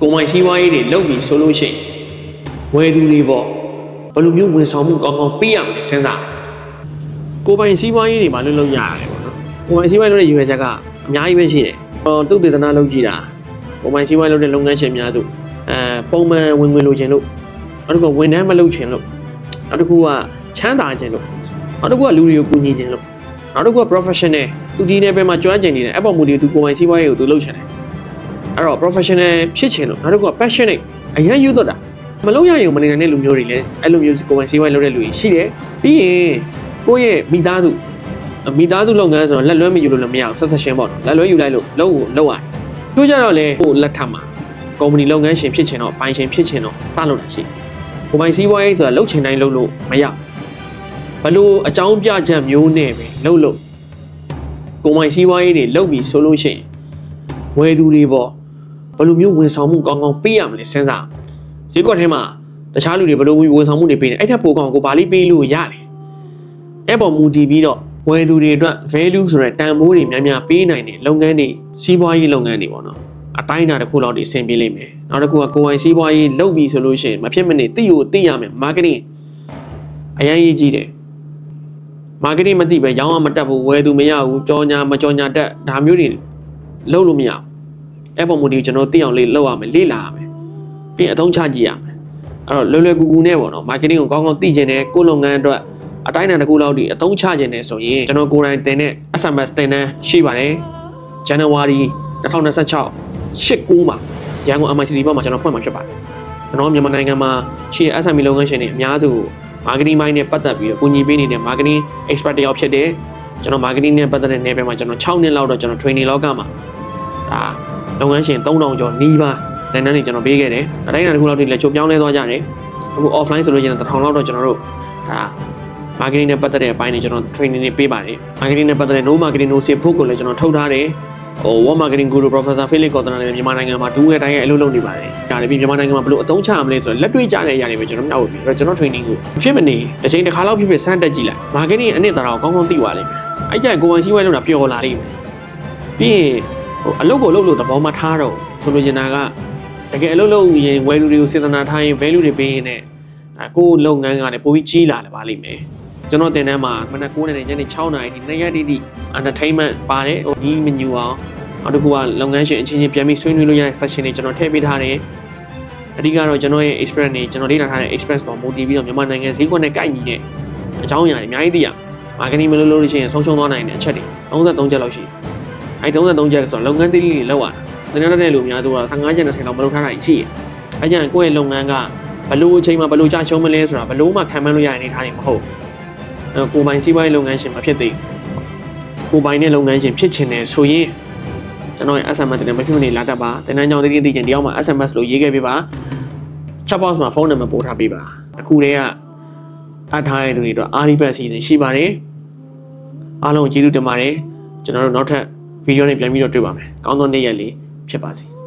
ကိုယ်ပိုင်စီးပွားရေးတွေလုပ်ပြီးဆိုလို့ရှိရင်ဝယ်သူတွေပေါ့ဘယ်လိုမျိုးဝန်ဆောင်မှုကောင်းကောင်းပေးရမလဲစဉ်းစားကိုယ်ပိုင်စီးပွားရေးတွေဘာလို့လုပ်ရရလဲပေါ့နော်ကိုယ်ပိုင်စီးပွားရေးလုပ်တဲ့ရည်ရွယ်ချက်ကအများကြီးပဲရှိတယ်ဟောသူ့ဒေသနာလုပ်ကြည့်တာကိုယ်ပိုင်စီးပွားရေးလုပ်တဲ့လုပ်ငန်းရှင်များတို့အဲပုံမှန်ဝင်ငွေလိုချင်လို့နောက်တစ်ခုကဝန်ထမ်းမလုပ်ချင်လို့နောက်တစ်ခုကချမ်းသာခြင်းလို့နောက်တစ်ခုကလူတွေကိုကူညီခြင်းလို့နောက်တစ်ခုက professional သူဒီနယ်ပယ်မှာကျွမ်းကျင်နေတယ်အဲ့ပေါ်မူတည်သူကိုယ်ပိုင်စီးပွားရေးကိုသူလုပ်ချင်တယ် အဲ့တော့ professional ဖြစ်ချင်လို့နောက်တစ်ခုက passionate အရင်ယူတော့တာမလုံးရရင်မနေနိုင်တဲ့လူမျိုးတွေလည်းအဲ့လိုမျိုးကိုယ်ပိုင်စီးပွားရေးလုပ်တဲ့လူတွေရှိတယ်ပြီးရင်ကိုယ့်ရဲ့မိသားစုမိသားစုလုပ်ငန်းဆိုတော့လက်လွဲမယူလို့လည်းမရအောင်ဆက်ဆက်ရှင်းပေါ့နော်လက်လွဲယူလိုက်လို့လုံးကိုလုံးရတယ်သူကြတော့လေကိုယ်လက်ထပ်မှာကုမ္ပဏီလုပ်ငန်းရှင်ဖြစ်ချင်တော့ပိုင်ရှင်ဖြစ်ချင်တော့စလုပ်တာရှိကိုယ်ပိုင်စီးပွားရေးဆိုတာလုပ်ချင်တိုင်းလုပ်လို့မရဘလို့အကြောင်းပြချက်မျိုးနဲ့ပဲလုပ်လို့ကိုယ်ပိုင်စီးပွားရေးတွေလုပ်ပြီးဆိုလို့ရှိရင်ဝယ်သူတွေပေါ့ ဘယ်လိုမျိုးဝန်ဆောင်မှုကောင်းကောင်းပေးရမလဲစဉ်းစားဈေးကွက်ထဲမှာတခြားလူတွေဘယ်လိုမျိုးဝန်ဆောင်မှုတွေပေးနေအဲ့ထက်ပိုကောင်းကိုဘာလေးပေးလို့ရတယ်အဲ့ပေါ်မူတည်ပြီးတော့ဝယ်သူတွေအတွက် value ဆိုတဲ့တန်ဖိုးတွေများများပေးနိုင်တဲ့လုပ်ငန်းတွေစီးပွားရေးလုပ်ငန်းတွေပေါ့နော်အတိုင်းအတာတစ်ခုလောက်ဒီအဆင်ပြေလိမ့်မယ်နောက်တစ်ခုကကိုယ်ပိုင်စီးပွားရေးလုပ်ပြီးဆိုလို့ရှိရင်မဖြစ်မနေသိကိုသိရမယ် marketing အရင်ရေးကြည့်တယ် marketing မသိပဲရောင်းအောင်မတက်ဘူးဝယ်သူမရဘူးကြောညာမကြောညာတက်ဒါမျိုးတွေလုပ်လို့မရဘူး အဲ့ပေါ်မူတည်ကျွန်တော်သိအောင်လေးလုပ်ရမယ်လေ့လာရမယ်ပြီးရင်အသုံးချကြည့်ရမယ်အဲ့တော့လွယ်လွယ်ကူကူနဲ့ပေါ့နော် marketing ကိုကောင်းကောင်းသိကျင်တယ်ကိုယ်လုပ်ငန်းအတွက်အတိုင်းအတာတစ်ခုလောက်ဒီအသုံးချကျင်တယ်ဆိုရင်ကျွန်တော်ကိုယ်တိုင်တင်တဲ့ SMS တင်တန်းရှိပါတယ် January 2026 89မှာရန်ကုန် MICD ဘက်မှာကျွန်တော်ဖွင့်မှာဖြစ်ပါတယ်ကျွန်တော်မြန်မာနိုင်ငံမှာရှိတဲ့ SME လုပ်ငန်းရှင်တွေအများစုကို marketing ဘိုင်းနဲ့ပတ်သက်ပြီးတော့ကူညီပေးနေတဲ့ marketing expert တယောက်ဖြစ်တယ်ကျွန်တော် marketing နဲ့ပတ်သက်တဲ့နယ်ပယ်မှာကျွန်တော်6နှစ်လောက်တော့ကျွန်တော် training လောကမှာဒါ လုပ်ငန်းရှင်3000ကျော်နီးပါးတန်းတန်းတွေကျွန်တော်ပေးခဲ့တယ်အတိုင်းအတာတစ်ခုလောက်ထိလည်းချုပ်ပြောင်းလဲသွားကြတယ်အခု offline ဆိုလို့ရှိရင်1000လောက်တော့ကျွန်တော်တို့ဒါ marketing နဲ့ပတ်သက်တဲ့အပိုင်းတွေကျွန်တော် training တွေပေးပါတယ် marketing နဲ့ပတ်သက်တဲ့ no marketing no sales book ကိုလည်းကျွန်တော်ထုတ်ထားတယ်ဟို what marketing guru professor Felix Cordona လည်းမြန်မာနိုင်ငံမှာဒူးရဲ့တိုင်းရဲ့အလုပ်လုပ်နေပါတယ်။ဒါလည်းပြီးမြန်မာနိုင်ငံမှာဘယ်လိုအသုံးချရမလဲဆိုတော့လက်တွေ့ကျတဲ့အရာတွေပဲကျွန်တော်မျှဝေပြီးတော့ကျွန်တော် training ကိုဖြစ်မနေတစ်ချိန်တစ်ခါလောက်ဖြစ်ဖြစ်စမ်းတက်ကြည့်လိုက် marketing အနှစ်သာရကိုကောင်းကောင်းသိသွားလိမ့်မယ်။အဲ့ကြရင်ကိုယ်ပိုင်စီးပွားရေးလုပ်တာပျော်လာလိမ့်မယ်။ပြီးရင် ဟိုအလုပ်ကိုလုပ်လို့သဘောမထားတော့ဆိုလိုချင်တာကတကယ်အလုပ်လုပ်ရင် value တွေကိုစေတနာထားရင် value တွေပေးရင်လည်းကိုယ်လုပ်ငန်းကလည်းပိုပြီးကြီးလာတယ်ပါလိမ့်မယ်။ကျွန်တော်တင်တန်းမှာမနက်9:00နာရီညနေ6:00နာရီဒီနေ့ရက်ဒီဒီ entertainment ပါတယ်ဟိုဒီမညူအောင်နောက်တစ်ခုကလုပ်ငန်းရှင်အချင်းချင်းပြန်ပြီးဆွေးနွေးလို့ရတဲ့ session တွေကျွန်တော်ထည့်ပေးထားတယ်အဓိကတော့ကျွန်တော်ရဲ့ experience တွေကျွန်တော်လေ့လာထားတဲ့ experience ပေါ်မူတည်ပြီးတော့မြန်မာနိုင်ငံဈေးကွက်နဲ့ကိုက်ညီတဲ့အကြောင်းအရာတွေအများကြီးသိရ marketing မလုပ်လို့ရှိရင်ဆုံးရှုံးသွားနိုင်တဲ့အချက်တွေ33ချက်လောက်ရှိ အဲ33ချက်ဆိုတော့လုပ်ငန်းသေးလေးတွေလောက်ရတာတင်တဲ့လူများသူက15ချက်20လောက်မလုပ်ထားတာရှိရအဲကြရင်ကိုယ့်ရဲ့လုပ်ငန်းကဘလို့အချိန်မှာဘလို့ကြာရှုံးမလဲဆိုတာဘလို့မှခံမှန်းလို့ရတဲ့အနေအထားတွေမဟုတ်ဘူးကိုယ်ပိုင်စီးပွားရေးလုပ်ငန်းရှင်မဖြစ်သေးဘူးကိုယ်ပိုင်တဲ့လုပ်ငန်းရှင်ဖြစ်ချင်တယ်ဆိုရင်ကျွန်တော်ရဲ့ SMS တွေမဖြစ်မနေလာတတ်ပါတင်တန်းကြောင်တည်တည်တည်ချင်တယောက်မှ SMS လို့ရေးခဲ့ပေးပါ chat box မှာဖုန်းနံပါတ်ပို့ထားပေးပါအခုတည်းကအထားရတဲ့သူတွေတော့အားလိပတ်စီစဉ်ရှိပါတယ်အားလုံးကိုကျေးဇူးတင်ပါတယ်ကျွန်တော်တို့နောက်ထပ် ဗီဒီယိုနဲ့ပြန်ပြီးတော့တွေ့ပါမယ်ကောင်းသောနေ့ရက်လေးဖြစ်ပါစေ